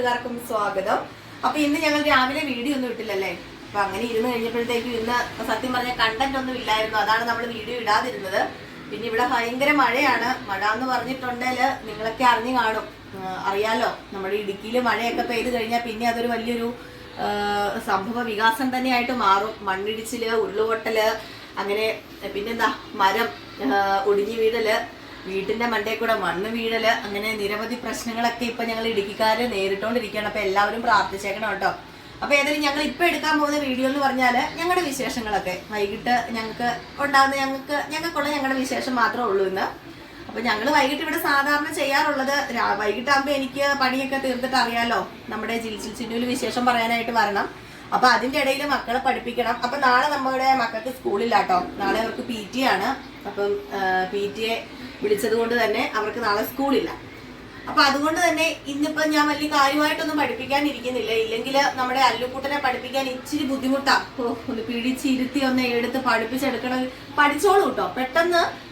കൂട്ടുകാർക്കും സ്വാഗതം. അപ്പൊ ഇന്ന് ഞങ്ങൾ രാവിലെ വീഡിയോ ഒന്നും ഇട്ടില്ലല്ലേ? അപ്പൊ അങ്ങനെ ഇരുന്ന് കഴിഞ്ഞപ്പോഴത്തേക്കും ഇന്ന് സത്യം പറഞ്ഞ കണ്ടന്റ് ഒന്നും ഇല്ലായിരുന്നു. അതാണ് നമ്മൾ വീഡിയോ ഇടാതിരുന്നത്. പിന്നെ ഇവിടെ ഭയങ്കര മഴയാണ്. മഴ എന്ന് പറഞ്ഞിട്ടുണ്ടെങ്കിൽ നിങ്ങളൊക്കെ അറിഞ്ഞു കാണും. അറിയാലോ നമ്മുടെ ഇടുക്കിയിൽ മഴയൊക്കെ പെയ്ത് കഴിഞ്ഞാൽ പിന്നെ അതൊരു വലിയൊരു സംഭവ വികാസം തന്നെയായിട്ട് മാറും. മണ്ണിടിച്ചിൽ ഉരുളുപൊട്ടൽ അങ്ങനെ പിന്നെന്താ മരം ഒടിഞ്ഞു വീഴൽ വീട്ടിന്റെ മണ്ടേ കൂടെ മണ്ണ് വീഴൽ അങ്ങനെ നിരവധി പ്രശ്നങ്ങളൊക്കെ ഇപ്പൊ ഞങ്ങൾ ഇടുക്കിക്കാര് നേരിട്ടോണ്ടിരിക്കുകയാണ്. അപ്പൊ എല്ലാവരും പ്രാർത്ഥിച്ചേക്കണം കേട്ടോ. അപ്പൊ ഏതായാലും ഞങ്ങൾ ഇപ്പൊ എടുക്കാൻ പോകുന്ന വീഡിയോ എന്ന് പറഞ്ഞാൽ ഞങ്ങളുടെ വിശേഷങ്ങളൊക്കെ. വൈകിട്ട് ഞങ്ങൾക്ക് ഉണ്ടാകുന്ന ഞങ്ങൾക്ക് ഞങ്ങൾക്കുള്ള ഞങ്ങളുടെ വിശേഷം മാത്രമേ ഉള്ളൂ ഇന്ന്. അപ്പൊ ഞങ്ങൾ വൈകിട്ട് ഇവിടെ സാധാരണ ചെയ്യാറുള്ളത് വൈകിട്ടാകുമ്പോ എനിക്ക് പണിയൊക്കെ തീർത്തിട്ട് അറിയാലോ. നമ്മുടെ ജിൽസിൽ ചിന്നൂൽ വിശേഷം പറയാനായിട്ട് വരണം. അപ്പൊ അതിന്റെ ഇടയിൽ മക്കളെ പഠിപ്പിക്കണം. അപ്പൊ നാളെ നമ്മുടെ മക്കൾക്ക് സ്കൂളില്ലാട്ടോ നാളെ അവർക്ക് പി ടി ആണ്. അപ്പം പി ടി എ വിളിച്ചത് കൊണ്ട് തന്നെ അവർക്ക് നാളെ സ്കൂളില്ല. അപ്പൊ അതുകൊണ്ട് തന്നെ ഇന്നിപ്പം ഞാൻ വലിയ കാര്യമായിട്ടൊന്നും പഠിപ്പിക്കാൻ ഇരിക്കുന്നില്ല ഇല്ലെങ്കിൽ നമ്മുടെ അല്ലുക്കുട്ടനെ പഠിപ്പിക്കാൻ ഇച്ചിരി ബുദ്ധിമുട്ടാ. ഒന്ന് പിടിച്ചിരുത്തി ഒന്ന് എടുത്ത് പഠിപ്പിച്ചെടുക്കണം. പഠിച്ചോളൂ കേട്ടോ പെട്ടെന്ന്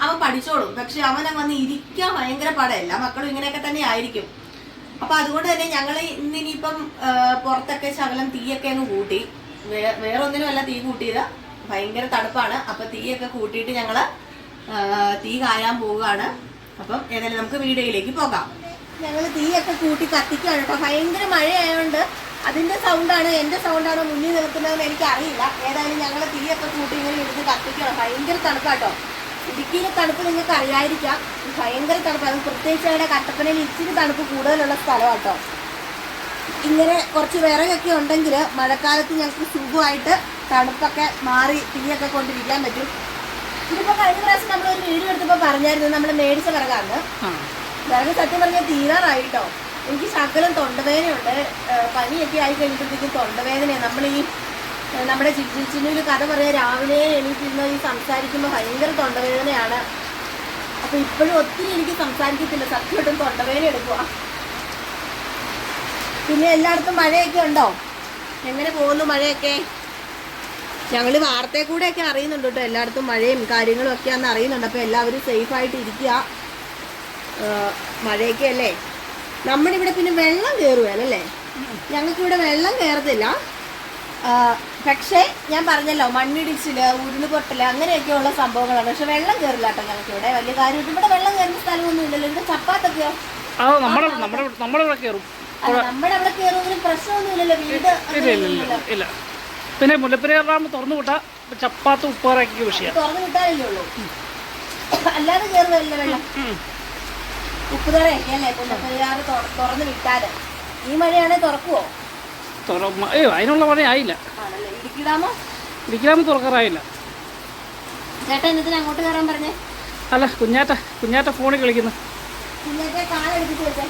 അവൻ പഠിച്ചോളും. പക്ഷെ അവനെ വന്ന് ഇരിക്കാൻ ഭയങ്കര പടയല്ല മക്കളും ഇങ്ങനെയൊക്കെ തന്നെ ആയിരിക്കും. അപ്പൊ അതുകൊണ്ട് തന്നെ ഞങ്ങൾ ഇന്നിനിയിപ്പം ആ, പുറത്തൊക്കെ ശകലം തീയൊക്കെ അങ്ങ് കൂട്ടി. വേ- ഒന്നിനും അല്ല തീ കൂട്ടിയത്. ഭയങ്കര തണുപ്പാണ്. അപ്പൊ തീയൊക്കെ കൂട്ടിയിട്ട് ഞങ്ങൾ തീ കായാൻ പോവുകയാണ്. അപ്പം ഏതായാലും നമുക്ക് വീഡിയോയിലേക്ക് പോകാം. ഞങ്ങൾ തീയൊക്കെ കൂട്ടി കത്തിക്കുകയാണ് കേട്ടോ. ഭയങ്കര മഴയായതുകൊണ്ട് അതിന്റെ സൗണ്ടാണ് എന്റെ സൗണ്ടാണോ മുന്നിൽ നിൽക്കുന്നതെന്ന് എനിക്ക് അറിയില്ല ഏതായാലും ഞങ്ങൾ തീയൊക്കെ കൂട്ടി ഇങ്ങനെ എടുത്ത് കത്തിക്കണം ഭയങ്കര തണുപ്പാട്ടോ ഇടുക്കിയിലെ തണുപ്പ് നിങ്ങൾക്ക് അറിയാതിരിക്കാം. ഭയങ്കര തണുപ്പ്. അത് പ്രത്യേകിച്ച് അവിടെ കട്ടപ്പനയിൽ ഇച്ചിരി തണുപ്പ് കൂടുതലുള്ള സ്ഥലമാട്ടോ ഇങ്ങനെ കുറച്ച് വിറകൊക്കെ ഉണ്ടെങ്കിൽ മഴക്കാലത്ത് ഞങ്ങൾക്ക് സുഖമായിട്ട് തണുപ്പൊക്കെ മാറി തീയൊക്കെ കൊണ്ടിരിക്കാൻ പറ്റും. ഇതിപ്പോ കഴിഞ്ഞ പ്രാവശ്യം നമ്മൾ ഒരു വീഡിയോ എടുത്തപ്പോൾ പറഞ്ഞായിരുന്നു നമ്മൾ മേടിച്ച വിറകാന്ന് വിറക് സത്യം പറഞ്ഞാൽ തീരാറായി കേട്ടോ എനിക്ക് ശകലം തൊണ്ടവേദനയുണ്ട്. പനിയൊക്കെ ആയി കഴിഞ്ഞപ്പോഴത്തേക്കും തൊണ്ടവേദനയാണ് നമ്മൾ ഈ നമ്മുടെ ചിച്ചിനൂൽ കഥ പറയാൻ രാവിലെ എണീറ്റിരുന്ന ഈ സംസാരിക്കുമ്പോൾ ഭയങ്കര തൊണ്ടവേദനയാണ്. അപ്പൊ ഇപ്പോഴും ഒത്തിരി എനിക്ക് സംസാരിക്കത്തില്ല. സത്യമായിട്ടും തൊണ്ടവേദന എടുക്കുക പിന്നെ എല്ലായിടത്തും മഴയൊക്കെ ഉണ്ടോ? എങ്ങനെ പോകുന്നു മഴയൊക്കെ? ഞങ്ങൾ വാർത്തയിൽ കൂടെയൊക്കെ അറിയുന്നുണ്ട് കേട്ടോ. എല്ലായിടത്തും മഴയും കാര്യങ്ങളും ഒക്കെ ആണെന്ന് അറിയുന്നുണ്ട്. അപ്പോൾ എല്ലാവരും സേഫായിട്ട് ഇരിക്കുക. ഏഹ് മഴയൊക്കെ അല്ലേ? നമ്മുടെ ഇവിടെ പിന്നെ വെള്ളം കയറുകയല്ലേ ഞങ്ങൾക്ക് ഇവിടെ വെള്ളം കയറത്തില്ല പക്ഷേ ഞാൻ പറഞ്ഞല്ലോ മണ്ണിടിച്ചിൽ ഉരുളുപൊട്ടൽ അങ്ങനെയൊക്കെയുള്ള സംഭവങ്ങളാണ്. പക്ഷെ വെള്ളം കയറില്ല കേട്ടോ ഞങ്ങൾക്ക് ഇവിടെ. വലിയ കാര്യമായിട്ട് ഇവിടെ വെള്ളം കയറുന്ന സ്ഥലമൊന്നും ഇല്ലല്ലോ. ഇവിടെ ചപ്പാത്തൊക്കെയോ? നമ്മുടെ നമ്മുടെ നമ്മുടെ ഇവിടെ കയറും നമ്മുടെ അവിടെ കയറുമെങ്കിലും പ്രശ്നമൊന്നും ഇല്ലല്ലോ. വീട് ഇല്ല. പിന്നെ മുല്ലപ്പെരിയാർ ഡാം തുറന്നു വിട്ടാ ചപ്പാത്ത് ഉപ്പാറൊക്കെ വിഷയം തുറന്നു വിട്ടാലല്ലേ ഉള്ളൂ. അല്ലാതെ വെള്ളം. തുറന്നു വിട്ടാൽ. ഈ മഴയാണെ തുറക്കുവോ? അതിനുള്ള പണി ആയില്ല. ഇരിക്കാമ തുറക്കാറായില്ല. ചേട്ടാ എന്നിട്ട് അങ്ങോട്ട് കയറാൻ പറഞ്ഞേ? അല്ല കുഞ്ഞാറ്റ കുഞ്ഞാറ്റ ഫോണിൽ കളിക്കുന്നു. കുഞ്ഞാറ്റ കാലെടുത്തിട്ട് വെച്ചേ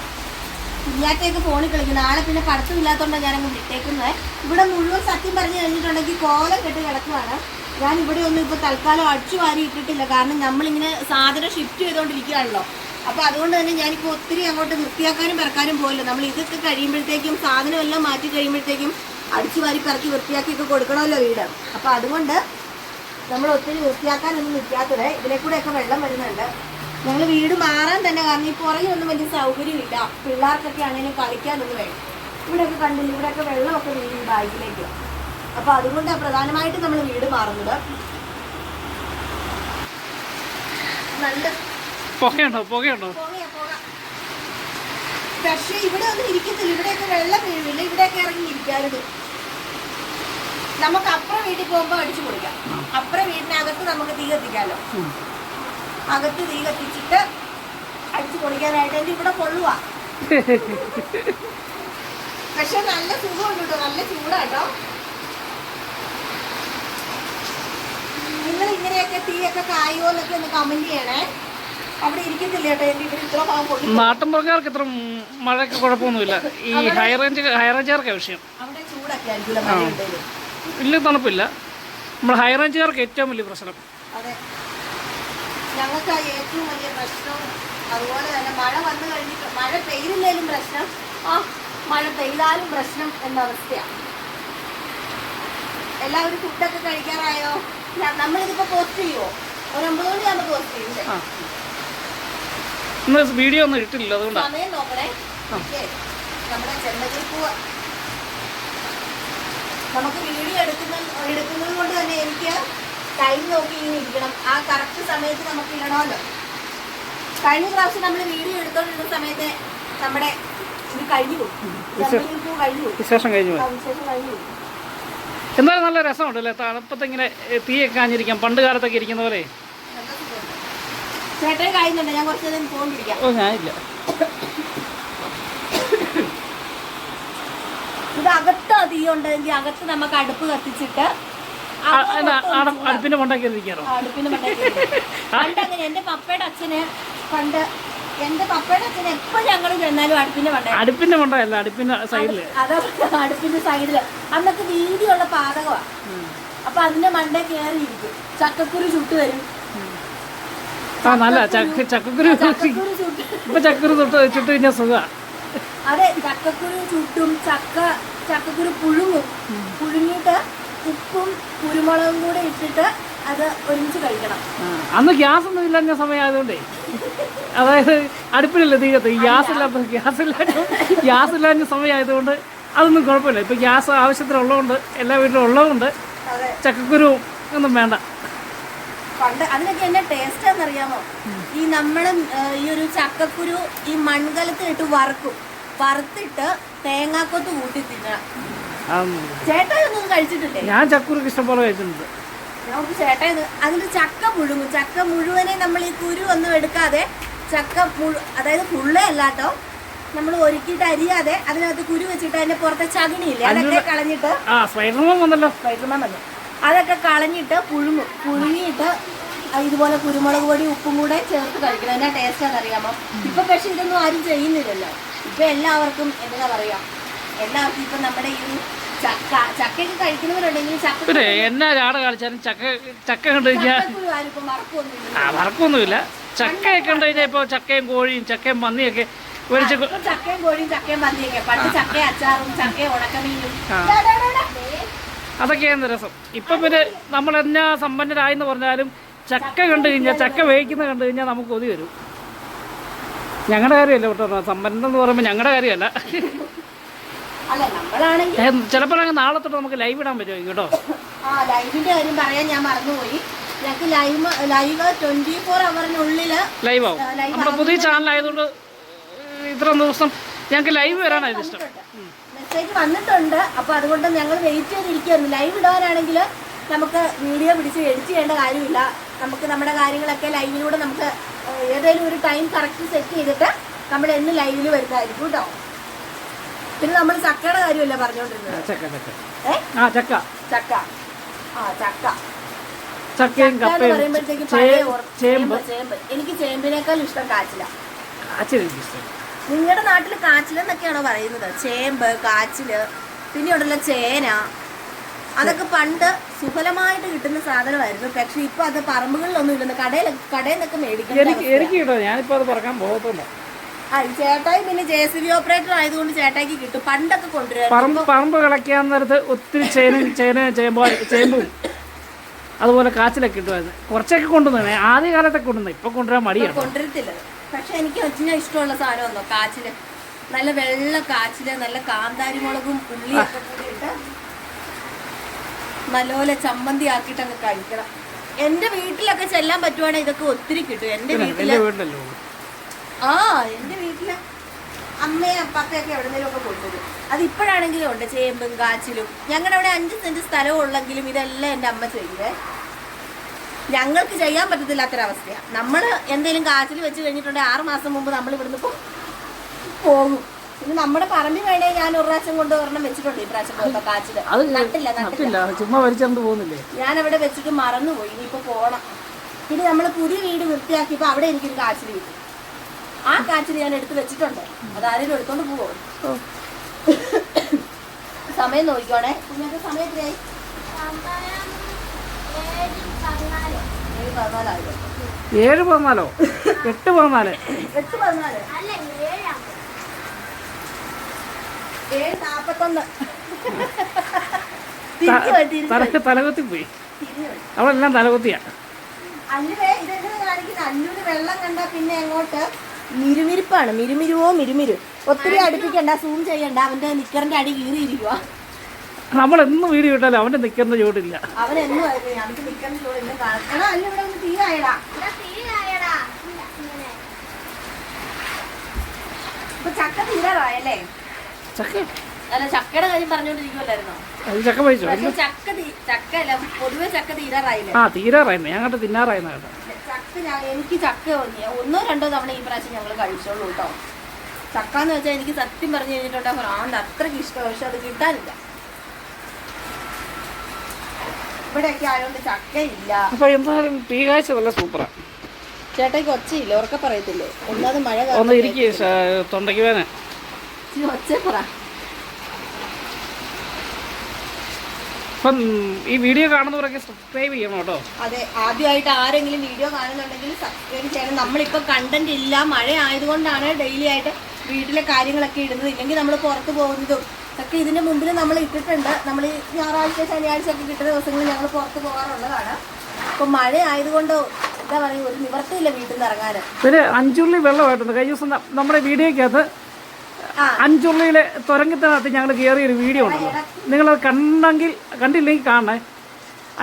കുഞ്ഞാറ്റയൊക്കെ ഫോണിൽ കളിക്കും. നാളെ പിന്നെ പഠിത്തമില്ലാത്തതുകൊണ്ടാണ് ഞാനങ്ങ് വിട്ടേക്കുന്നത് ഇവിടെ മുഴുവൻ സത്യം പറഞ്ഞു കഴിഞ്ഞിട്ടുണ്ടെങ്കിൽ കോലം കെട്ട് കിടക്കുവാണ്. ഞാൻ ഇവിടെ ഒന്നും ഇപ്പോൾ തൽക്കാലം അടിച്ചു വാരി ഇട്ടിട്ടില്ല. കാരണം നമ്മളിങ്ങനെ സാധനം ഷിഫ്റ്റ് ചെയ്തുകൊണ്ടിരിക്കുകയാണല്ലോ അപ്പോൾ അതുകൊണ്ട് തന്നെ ഞാനിപ്പോൾ ഒത്തിരി അങ്ങോട്ട് വൃത്തിയാക്കാനും പിറക്കാനും പോയില്ല. നമ്മൾ ഇതൊക്കെ കഴിയുമ്പോഴത്തേക്കും സാധനം എല്ലാം മാറ്റി കഴിയുമ്പോഴത്തേക്കും അടിച്ചു വാരി പിറക്കി വൃത്തിയാക്കിയൊക്കെ കൊടുക്കണമല്ലോ വീട്. അപ്പോൾ അതുകൊണ്ട് നമ്മൾ ഒത്തിരി വൃത്തിയാക്കാനൊന്നും നിൽക്കാത്തത്. ഇതിലെ കൂടെയൊക്കെ വെള്ളം വരുന്നുണ്ട്. ഞങ്ങൾ വീട് മാറാൻ തന്നെ കാരണം ഈ പുറകെ ഒന്നും വലിയ സൗകര്യമില്ല. പിള്ളേർക്കൊക്കെ ആണെങ്കിലും കളിക്കാനൊന്നും വേണം ഇവിടെയൊക്കെ കണ്ടില്ല ഇവിടെയൊക്കെ വെള്ളമൊക്കെ വീഴും ബാഗിലേക്ക്. അപ്പോൾ അതുകൊണ്ടാണ് പ്രധാനമായിട്ടും നമ്മൾ വീട് മാറുന്നത്. നല്ല പുകയുണ്ടോ? പുകയുണ്ടോ? പോകയാ, പോക. പക്ഷേ ഇവിടെ ഒന്നും ഇരിക്കത്തില്ല. ഇവിടെയൊക്കെ വെള്ളം വീഴില്ല ഇവിടെയൊക്കെ ഇറങ്ങി ഇരിക്കാറുണ്ട്. നമുക്ക് അപ്പുറം വീട്ടിൽ പോകുമ്പോ അടിച്ചു കൊടുക്കാം അപ്പുറം വീടിനകത്ത് നമുക്ക് തീ കത്തിക്കാലോ. ഉം. അകത്ത് തീ കത്തിച്ചിട്ട് അടിച്ചു പൊളിക്കാനായിട്ട് എന്റെ ഇവിടെ കൊള്ളുക പക്ഷെ നല്ല സുഖമുണ്ട് കേട്ടോ നല്ല ചൂടാട്ടോ. നിങ്ങൾ ഇങ്ങനെയൊക്കെ തീയൊക്കെ കായോ എന്നൊക്കെ ഒന്ന് കമന്റ് ചെയ്യണേ. അവിടെ ഇരിക്കത്തില്ല കേട്ടോ എന്റെ ഇവിടെ ഇത്ര ഭാഗം പൊള്ളി നാട്ടിൻ പുറക്കാർക്ക് ഇത്ര മഴയ്ക്ക് കുഴപ്പമൊന്നുമില്ല. ഈ ഹൈ റേഞ്ച് ഹൈ റേഞ്ചുകാർക്ക് വിഷയം. അവിടെ ചൂടൊക്കെ ആയിരിക്കില്ല ഇല്ല തണുപ്പില്ല നമ്മൾ ഹൈ റേഞ്ചുകാർക്ക് ഏറ്റവും വലിയ പ്രശ്നം. അതെ. ഞങ്ങൾക്ക് ഏറ്റവും വലിയ പ്രശ്നവും അതുപോലെ തന്നെ മഴ വന്നു കഴിഞ്ഞിട്ട് മഴ പെയ്തില്ലേലും പ്രശ്നം ആ മഴ പെയ്താലും പ്രശ്നം എന്ന അവസ്ഥയാണ്. എല്ലാവരും ഫുഡൊക്കെ കഴിക്കാറായോ? നമ്മളിതിപ്പോ പോസ്റ്റ് ചെയ്യുമോ ഒരു ഒമ്പത് മണിയാകുമ്പോൾ പോസ്റ്റ് ചെയ്യും ആ. ഇന്ന് വീഡിയോ ഒന്നും ഇട്ടില്ല അതുകൊണ്ടാണ് സമയം നോക്കണേ. നമ്മുടെ ചെമ്പകി പൂവ്. നമുക്ക് വീഡിയോ എടുക്കുന്ന എടുക്കുന്നത് കൊണ്ട് തന്നെ എനിക്ക് ടൈം നോക്കി ഇങ്ങനെ ഇരിക്കണം. ആ കറക്റ്റ് സമയത്ത് നമുക്ക് ഇടണമല്ലോ. കഴിഞ്ഞ പ്രാവശ്യം നമ്മൾ വീഡിയോ എടുത്തോണ്ടിരുന്ന സമയത്ത് നമ്മുടെ ഇത് കഴിഞ്ഞു പോകും ചെമ്പകി പൂ കഴിഞ്ഞു പോകും വിശേഷം കഴിഞ്ഞു എന്തായാലും നല്ല രസമുണ്ട് അല്ലേ തണുപ്പത്ത് ഇങ്ങനെ തീയൊക്കെ കാഞ്ഞിരിക്കാം. പണ്ട് കാലത്തൊക്കെ ഇരിക്കുന്ന പോലെ. ചേട്ടൻ കഴിയുന്നുണ്ട്? ഞാൻ കുറച്ച് നേരം ഫോൺ പിടിക്കാം ഓ ഞാനില്ല ഇത് അകത്ത് തീയുണ്ടെങ്കിൽ അകത്ത് നമുക്ക് അടുപ്പ് കത്തിച്ചിട്ട് അടുപ്പിന്റെ മണ്ടൊക്കെ ഇരിക്കാറോ ആ, അടുപ്പിന്റെ മണ്ടയ്ക്ക് അങ്ങനെ എന്റെ പപ്പയുടെ അച്ഛന് പണ്ട് എന്റെ പപ്പയുടെ അച്ഛന് എപ്പോ ഞങ്ങൾ ചെന്നാലും അടുപ്പിന്റെ മണ്ട. അടുപ്പിന്റെ മണ്ടല്ല അടുപ്പിന്റെ സൈഡിൽ. അതാ അടുപ്പിന്റെ സൈഡിൽ. അന്നൊക്കെ വീതിയുള്ള പാതകമാ അപ്പൊ അതിന്റെ മണ്ട കേറി ഇരിക്കും ചക്കക്കുരു ചുട്ട് വരും. ആ നല്ല ചക്ക ചക്കക്കുരു ചക്കക്കുരു ചുട്ട് ഇപ്പൊ ചക്കക്കുരു തൊട്ട് ചുട്ട് കഴിഞ്ഞാൽ സുഖ. അതെ ചക്കക്കുരു ചുട്ടും ചക്ക ചക്കക്കുരു പുഴുങ്ങും. പുഴുങ്ങിയിട്ട് ഉപ്പും കുരുമുളകും കൂടെ ഇട്ടിട്ട് അത് ഒരുമിച്ച് കഴിക്കണം. അന്ന് ഗ്യാസ് ഒന്നും ഇല്ലാഞ്ഞ സമയമായതുകൊണ്ടേ. അതായത് അടുപ്പിലല്ലേ തീരത്ത്? ഗ്യാസ് ഇല്ലാത്ത ഗ്യാസ് ഇല്ലാഞ്ഞ ഗ്യാസ് ഇല്ലാഞ്ഞ സമയമായതുകൊണ്ട് അതൊന്നും കുഴപ്പമില്ല. ഇപ്പൊ ഗ്യാസ് ആവശ്യത്തിനുള്ളതുകൊണ്ട് എല്ലാ വീട്ടിലും ഉള്ളതുകൊണ്ട് ചക്കക്കുരു ഒന്നും വേണ്ട. പണ്ട് അതിനൊക്കെ എന്നെ ടേസ്റ്റ് എന്നറിയാമോ ഈ നമ്മൾ ഈ ഒരു ചക്കക്കുരു ഈ മൺകലത്ത് ഇട്ട് വറുക്കും. വറുത്തിട്ട് തേങ്ങാക്കൊത്ത് കൂട്ടി തിന്നണം. ഞാൻ ചക്കുറുക്ക് ഇഷ്ടംപോലെ കഴിച്ചിട്ടുണ്ട്. ചേട്ടാ ഇത് ചക്ക മുഴുങ്ങും ചക്ക മുഴുവനെ നമ്മൾ ഈ കുരു ഒന്നും എടുക്കാതെ ചക്ക മുഴു അതായത് ഫുള്ളേ അല്ലാട്ടോ നമ്മൾ ഒരുക്കിയിട്ട് അരിയാതെ അതിനകത്ത് കുരു വെച്ചിട്ട് അതിന്റെ പുറത്തെ ചകിണിയില്ലേ അതൊക്കെ കളഞ്ഞിട്ട് സ്പൈഡർമാൻ വന്നല്ലോ. വൈകുന്നേരം വന്നു. അതൊക്കെ കളഞ്ഞിട്ട് പുഴുങ്ങും. പുഴുങ്ങിയിട്ട് ഇതുപോലെ കുരുമുളക് പൊടി ഉപ്പും കൂടെ ചേർത്ത് കഴിക്കണം. എന്നാ ടേസ്റ്റ് അറിയാമോ ഇപ്പൊ പക്ഷെ ഇതൊന്നും ആരും ചെയ്യുന്നില്ലല്ലോ. ഇപ്പൊ എല്ലാവർക്കും എന്താ പറയാ എല്ലാവർക്കും ഇപ്പൊ നമ്മുടെ ഈ ചക്ക ചക്കയൊക്കെ കഴിക്കുന്നവരുണ്ടെങ്കിൽ ചക്ക എന്നാ ചാട കളിച്ചാലും ചക്ക ചക്ക കണ്ടു കഴിഞ്ഞാൽ ചക്കക്കുരു ആരും ഇപ്പൊ മറക്കൊന്നുമില്ല ആ വറക്കൊന്നുമില്ല. ചക്കയൊക്കെ കണ്ടു കഴിഞ്ഞാൽ ഇപ്പോൾ ചക്കയും കോഴിയും ചക്കയും പന്നിയൊക്കെ കൊ- ഇപ്പൊ ചക്കയും കോഴിയും ചക്കയും പണ്ട് അച്ചാറും ചക്കയും ഉണക്കമീനും. ആ. ഡാ, ഡാ, ഡാ, ഡാ. അതൊക്കെയാണ് രസം. ഇപ്പം പിന്നെ നമ്മൾ എന്നാ സമ്പന്നരായെന്ന് പറഞ്ഞാലും ചക്ക കണ്ടു കഴിഞ്ഞാൽ ചക്ക വേവിക്കുന്ന കണ്ടു കഴിഞ്ഞാൽ നമുക്ക് ഒതി വരും. ഞങ്ങളുടെ കാര്യമല്ല കേട്ടോ സമ്പന്നം എന്ന് പറയുമ്പോൾ ഞങ്ങളുടെ കാര്യമല്ല. ചിലപ്പോൾ നാളെ തൊട്ട് നമുക്ക് ലൈവ് ഇടാൻ പറ്റുമോ കേട്ടോ. ആ ലൈവിന്റെ കാര്യം പറയാൻ ഞാൻ മറന്നുപോയി. ഞങ്ങൾക്ക് ലൈവ് ലൈവ് ട്വന്റി ഫോർ അവറിനുള്ളിൽ ലൈവ് ആവും. നമ്മുടെ പുതിയ ചാനലായതുകൊണ്ട് ഇത്ര ദിവസം ഞങ്ങൾക്ക് ലൈവ് വരാനായിരുന്നു ഇഷ്ടം മെസ്സേജ് വന്നിട്ടുണ്ട്. അപ്പൊ അതുകൊണ്ട് ഞങ്ങൾ വെയിറ്റ് ചെയ്തിരിക്കുകയായിരുന്നു. ലൈവ് ഇടാനാണെങ്കിൽ നമുക്ക് വീഡിയോ പിടിച്ച് എഡിറ്റ് ചെയ്യേണ്ട കാര്യമില്ല. നമുക്ക് നമ്മുടെ കാര്യങ്ങളൊക്കെ ലൈവിലൂടെ നമുക്ക് ഏതെങ്കിലും ഒരു ടൈം കറക്റ്റ് സെറ്റ് ചെയ്തിട്ട് നമ്മൾ എന്ന് ലൈവിൽ വരുന്നതായിരിക്കും കേട്ടോ. പിന്നെ നമ്മൾ ചക്കയുടെ കാര്യമല്ല പറഞ്ഞോണ്ടിരുന്നത്? ചക്ക ചക്ക. ഏ? ആ ചക്ക. ചക്ക. ആ ചക്ക. ചക്കയും ചക്ക കപ്പയും പറയുമ്പോഴത്തേക്ക് ചേമ്പ് ചേമ്പ് എനിക്ക് ചേമ്പിനേക്കാൾ ഇഷ്ടം കാച്ചില. കാച്ചിൽ എനിക്ക് ഇഷ്ടം നിങ്ങളുടെ നാട്ടിൽ കാച്ചിലെന്നൊക്കെയാണോ പറയുന്നത്? ചേമ്പ് കാച്ചിൽ പിന്നെ ഉണ്ടല്ലോ ചേന. അതൊക്കെ പണ്ട് സുഫലമായിട്ട് കിട്ടുന്ന സാധനമായിരുന്നു. പക്ഷെ ഇപ്പൊ അത് പറമ്പുകളിലൊന്നും ഇല്ലെന്ന് കടയിൽ കടയിൽ നിന്നൊക്കെ മേടിക്കും എനിക്ക് എനിക്ക് കിട്ടോ ഞാനിപ്പോൾ അത് പറക്കാൻ പോകത്തില്ല ചേട്ടായി പിന്നെ ജെ സി ബി ഓപ്പറേറ്റർ ആയതുകൊണ്ട് ചേട്ടായിക്ക് കിട്ടും. പണ്ടൊക്കെ കൊണ്ടുവരാം പറമ്പ് പറമ്പ് കളയ്ക്കാൻ നേരത്ത് ഒത്തിരി ചേനും ചേന ചേമ്പോ ചേമ്പും അതുപോലെ കാച്ചിലൊക്കെ കിട്ടുമായിരുന്നു കുറച്ചൊക്കെ കൊണ്ടുവന്നേ ആദ്യ കാലത്തൊക്കെ കൊണ്ടുവന്നു ഇപ്പൊ കൊണ്ടുവരാൻ മടിയാണ്. കൊണ്ടുവരത്തില്ല. പക്ഷെ എനിക്ക് അച്ഛനെ ഇഷ്ടമുള്ള സാധനം ഉണ്ടോ കാച്ചിൽ. നല്ല വെള്ള കാച്ചിൽ നല്ല കാന്താരി മുളകും ഉള്ളിയൊക്കെ കൂടിയിട്ട് നല്ലപോലെ ചമ്മന്തി ആക്കിയിട്ട് അങ്ങ് കഴിക്കണം. എന്റെ വീട്ടിലൊക്കെ ചെല്ലാൻ പറ്റുവാണെങ്കിൽ ഇതൊക്കെ ഒത്തിരി കിട്ടും. എന്റെ വീട്ടിൽ ആ എന്റെ വീട്ടിൽ അമ്മയും അപ്പയൊക്കെ എവിടെന്നെങ്കിലും ഒക്കെ കൊണ്ടുവരും അത് ഇപ്പോഴാണെങ്കിലും ഉണ്ട് ചേമ്പും കാച്ചിലും. ഞങ്ങളുടെ അവിടെ അഞ്ച് സെന്റ് സ്ഥലവും ഉള്ളെങ്കിലും ഇതെല്ലാം എന്റെ അമ്മ ചെയ്യുവേ ഞങ്ങൾക്ക് ചെയ്യാൻ പറ്റത്തില്ലാത്തൊരവസ്ഥയാണ് നമ്മൾ എന്തെങ്കിലും കാച്ചിൽ വെച്ച് കഴിഞ്ഞിട്ടുണ്ടെങ്കിൽ ആറ് മാസം മുമ്പ് നമ്മൾ ഇവിടുന്ന് പോകും. പിന്നെ നമ്മുടെ പറമ്പിൽ വേണേ ഞാൻ ഒരു പ്രാവശ്യം കൊണ്ട് ഒരെണ്ണം വെച്ചിട്ടുണ്ട് ഈ പ്രാവശ്യം കാച്ചിൽ. നട്ടില്ല നട്ടില്ല. ചുമ്മാ പോകുന്നില്ലേ? ഞാൻ അവിടെ വെച്ചിട്ട് മറന്നുപോയി. ഇനിയിപ്പോ പോണം. പിന്നെ നമ്മൾ പുതിയ വീട് വൃത്തിയാക്കിയപ്പോ അവിടെ എനിക്കൊരു കാച്ചിൽ കിട്ടി. ആ കാച്ചിൽ ഞാൻ എടുത്ത് വെച്ചിട്ടുണ്ട്. അത് ആരെങ്കിലും എടുത്തോണ്ട് പോവോ? സമയം നോക്കിക്കോണേ. കുഞ്ഞൊക്കെ സമയം എത്രയായി? ഏഴ് പതിനാലോ. എട്ട് പതിനാല്. എട്ട് പതിനാല്. ഏഴ് നാപ്പത്തൊന്ന്. തലകുത്തി പോയി. അവളെല്ലാം തലകുത്തിയാ. അല്ലുവേ ഇതെങ്ങനെ കാണിക്കുന്ന? അല്ലൂര് വെള്ളം കണ്ട പിന്നെ അങ്ങോട്ട് മിരുമിരിപ്പാണ്. മിരുമിരുവോ മിരുമിരു. ഒത്തിരി അടുപ്പിക്കണ്ട സൂം ചെയ്യണ്ട. അവന്റെ നിക്കറിന്റെ അടി കീറിയിരിക്കുക നമ്മൾ വീട് വീഡിയോ ഇട്ടാലും അവന്റെ നിൽക്കുന്ന ചൂടില്ല അവനെന്നും നിക്കറിന്റെ ചോട് കാണണം. അല്ല ഇവിടെ ഒന്ന് തീരായടാ ഇപ്പൊ ചക്ക തീരാറായല്ലേ ചക്ക അല്ല ചക്കയുടെ കാര്യം പറഞ്ഞോണ്ടിരിക്കുമല്ലായിരുന്നോ ചക്ക പഴിച്ചോ? ചക്ക ചക്ക അല്ല പൊതുവെ ചക്ക തീരാറായില്ല? ആ തീരാറായിരുന്നു. ഞാൻ കണ്ട് തിന്നാറായിരുന്നു കേട്ടോ. ചക്ക എനിക്ക് ചക്ക ഒന്ന്- ഒന്നോ രണ്ടോ തവണ ഈ പ്രാവശ്യം ഞങ്ങൾ കഴിച്ചോളൂ കേട്ടോ. ചക്ക എന്ന് വെച്ചാൽ എനിക്ക് സത്യം പറഞ്ഞു കഴിഞ്ഞിട്ടുണ്ടെങ്കിൽ ഭ്രാന്ത് അത്രയ്ക്ക് ഇഷ്ടമാണ് പക്ഷെ അത് കിട്ടാനില്ല. ഇവിടെയൊക്കെ ആയതുകൊണ്ട് ചക്കയില്ല. എന്തായാലും നല്ല ചേട്ടയ്ക്ക് ഒച്ചയില്ല ഉറക്കെ പറയത്തില്ലേ? ഒന്നാമത് മഴ ഒന്ന് തൊണ്ടയ്ക്ക് വേന ഒച്ച പറ. അപ്പം ഈ വീഡിയോ കാണുന്നവരൊക്കെ സബ്സ്ക്രൈബ് ചെയ്യണം കേട്ടോ. അതെ ആദ്യമായിട്ട് ആരെങ്കിലും വീഡിയോ കാണുന്നുണ്ടെങ്കിൽ സബ്സ്ക്രൈബ് ചെയ്യണം. നമ്മളിപ്പോൾ കണ്ടന്റ് ഇല്ല മഴ ആയതുകൊണ്ടാണ് ഡെയിലി ആയിട്ട് വീട്ടിലെ കാര്യങ്ങളൊക്കെ ഇടുന്നത്. ഇല്ലെങ്കിൽ നമ്മൾ പുറത്ത് പോകുന്നതും ഒക്കെ ഇതിന്റെ മുമ്പിൽ നമ്മൾ ഇട്ടിട്ടുണ്ട്. നമ്മൾ ഈ ഞായറാഴ്ച ശനിയാഴ്ച ഒക്കെ കിട്ടുന്ന ദിവസങ്ങളിൽ ഞങ്ങൾ പുറത്ത് പോകാറുള്ളതാണ്. അപ്പൊ മഴ ആയതുകൊണ്ട് എന്താ പറയുക ഒരു നിവർത്തിയില്ല വീട്ടിൽ നിന്ന് ഇറങ്ങാൻ. പിന്നെ അഞ്ചുള്ളി വെള്ളമായിട്ടുണ്ട്. കഴിഞ്ഞ ദിവസം നമ്മുടെ വീഡിയോക്കകത്ത്. അഞ്ചുള്ളിയിലെ തുരങ്കത്തിനകത്ത് ഞങ്ങൾ കയറിയ ഒരു വീഡിയോ ഉണ്ടല്ലോ. നിങ്ങളത് കണ്ടെങ്കിൽ കണ്ടില്ലെങ്കിൽ കാണണേ.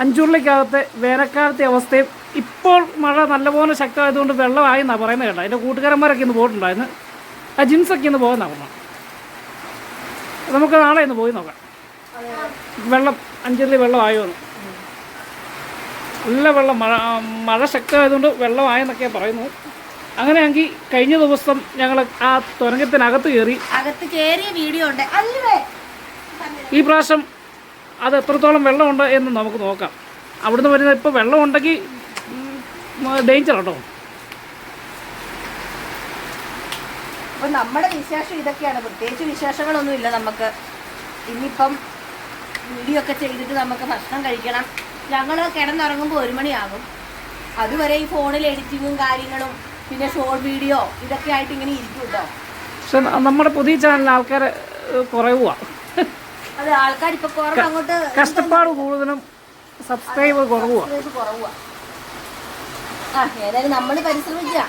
അഞ്ചുള്ളിക്കകത്തെ വേനൽക്കാലത്തെ അവസ്ഥയും ഇപ്പോൾ മഴ നല്ലപോലെ ശക്തമായതുകൊണ്ട് വെള്ളമായി എന്നാണ് പറയുന്നത് കേട്ടോ. എന്റെ കൂട്ടുകാരന്മാരൊക്കെ ഇന്ന് പോയിട്ടുണ്ടായിരുന്നു. ആ ജിൻസൊക്കെ ഇന്ന് പോകുന്ന പറഞ്ഞു? നമുക്ക് നാളെ ഇന്ന് പോയി നോക്കാം. വെള്ളം അഞ്ചുള്ളി വെള്ളമായോ എന്ന്. നല്ല വെള്ളം മഴ മഴ ശക്തമായതുകൊണ്ട് വെള്ളമായെന്നൊക്കെയാണ് പറയുന്നു അങ്ങനെയാണെങ്കിൽ കഴിഞ്ഞ ദിവസം ഞങ്ങൾ ആ തുരങ്കത്തിനകത്ത് കയറി അകത്ത് കയറിയ വീഡിയോ ഉണ്ട്. അല്ലേ? ഈ പ്രാവശ്യം അത് എത്രത്തോളം വെള്ളമുണ്ട് എന്ന് നമുക്ക് നോക്കാം. അവിടുന്ന് വരുന്ന ഇപ്പോൾ വെള്ളം ഉണ്ടെങ്കിൽ ഡേഞ്ചർ കേട്ടോ അപ്പം നമ്മുടെ വിശേഷം ഇതൊക്കെയാണ്. പ്രത്യേകിച്ച് വിശേഷങ്ങളൊന്നുമില്ല നമുക്ക്. ഇനിയിപ്പം വീഡിയോ ഒക്കെ ചെയ്തിട്ട് നമുക്ക് ഭക്ഷണം കഴിക്കണം. ഞങ്ങൾ കിടന്നുറങ്ങുമ്പോൾ ഒരു മണിയാകും. അതുവരെ ഈ ഫോണിൽ എഡിറ്റിങ്ങും കാര്യങ്ങളും പിന്നെ ഷോർട്ട് വീഡിയോ ഇതൊക്കെ ആയിട്ട് ഇങ്ങനെ ഇരിക്കും കേട്ടോ പക്ഷെ നമ്മുടെ പുതിയ ചാനലിൽ ആൾക്കാർ കുറവുക അത് ആൾക്കാർ ഇപ്പൊ കുറവ് അങ്ങോട്ട് കഷ്ടപ്പാട് കൂടുതലും സബ്സ്ക്രൈബ് കുറവുക ഇത് കുറവാ ആ ഏതായാലും നമ്മൾ പരിശ്രമിക്കുക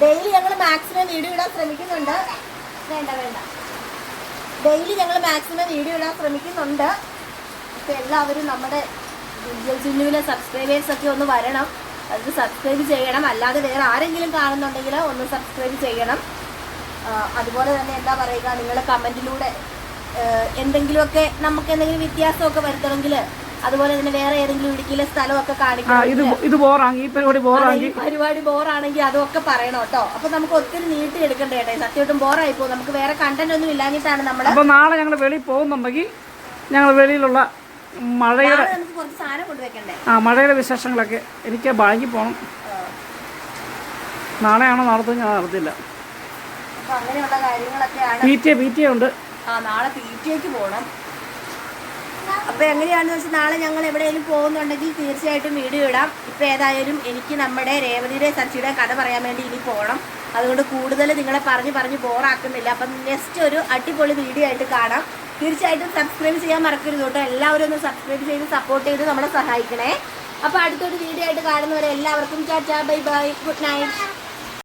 ഡെയിലി ഞങ്ങൾ മാക്സിമം വീഡിയോ ഇടാൻ ശ്രമിക്കുന്നുണ്ട്. വേണ്ട വേണ്ട. ഡെയിലി ഞങ്ങൾ മാക്സിമം വീഡിയോ ഇടാൻ ശ്രമിക്കുന്നുണ്ട്. അപ്പൊ എല്ലാവരും നമ്മുടെ ഡിജിറ്റൽ ചിന്നുവിലെ സബ്സ്ക്രൈബേഴ്സ് ഒക്കെ ഒന്ന് വരണം. അത് സബ്സ്ക്രൈബ് ചെയ്യണം. അല്ലാതെ വേറെ ആരെങ്കിലും കാണുന്നുണ്ടെങ്കിൽ ഒന്ന് സബ്സ്ക്രൈബ് ചെയ്യണം. അതുപോലെ തന്നെ എന്താ പറയുക നിങ്ങൾ കമന്റിലൂടെ എന്തെങ്കിലുമൊക്കെ നമുക്ക് എന്തെങ്കിലും വ്യത്യാസമൊക്കെ വരുത്തണമെങ്കിൽ അതുപോലെ തന്നെ വേറെ ഏതെങ്കിലും ഇടുക്കിയിലെ സ്ഥലമൊക്കെ കാണിക്കണം പരിപാടി ബോറാണെങ്കിൽ അതൊക്കെ പറയണം കേട്ടോ. അപ്പൊ നമുക്ക് ഒത്തിരി നീട്ടി എടുക്കണ്ട കേട്ടോ. സത്യമായിട്ടും ബോറായി പോകും. നമുക്ക് വേറെ കണ്ടന്റ് ഒന്നും ഇല്ലാഞ്ഞിട്ടാണ് നമ്മൾ നാളെ ഞങ്ങൾ വെളിയിൽ പോകുന്നുണ്ടെങ്കിൽ ഞങ്ങൾ വെളിയിലുള്ള മഴയുടെ ആ മഴയുടെ വിശേഷങ്ങളൊക്കെ എനിക്ക് ബാങ്കിൽ പോകണം നാളെയാണോ നടത്തും ഞാൻ നടത്തില്ല. P T A P T A ഉണ്ട്. നാളെ പി ടിക്ക് പോകണം അപ്പൊ എങ്ങനെയാണെന്ന് വെച്ചാൽ നാളെ ഞങ്ങൾ എവിടെയെങ്കിലും പോകുന്നുണ്ടെങ്കിൽ തീർച്ചയായിട്ടും വീഡിയോ ഇടാം. ഇപ്പൊ ഏതായാലും എനിക്ക് നമ്മുടെ രേവതിയുടെ സച്ചിയുടെ കഥ പറയാൻ വേണ്ടി ഇനി പോകണം അതുകൊണ്ട് കൂടുതൽ നിങ്ങളെ പറഞ്ഞ് പറഞ്ഞ് ബോറാക്കുന്നില്ല അപ്പം നെക്സ്റ്റ് ഒരു അടിപൊളി വീഡിയോ ആയിട്ട് കാണാം. തീർച്ചയായിട്ടും സബ്സ്ക്രൈബ് ചെയ്യാൻ മറക്കരുത് കേട്ടോ. എല്ലാവരും ഒന്ന് സബ്സ്ക്രൈബ് ചെയ്ത് സപ്പോർട്ട് ചെയ്ത് നമ്മളെ സഹായിക്കണേ. അപ്പൊ അടുത്തൊരു വീഡിയോ ആയിട്ട് കാണുന്നവരെ എല്ലാവർക്കും ചാച്ചാ ബൈ ബൈ ഗുഡ് നൈറ്റ്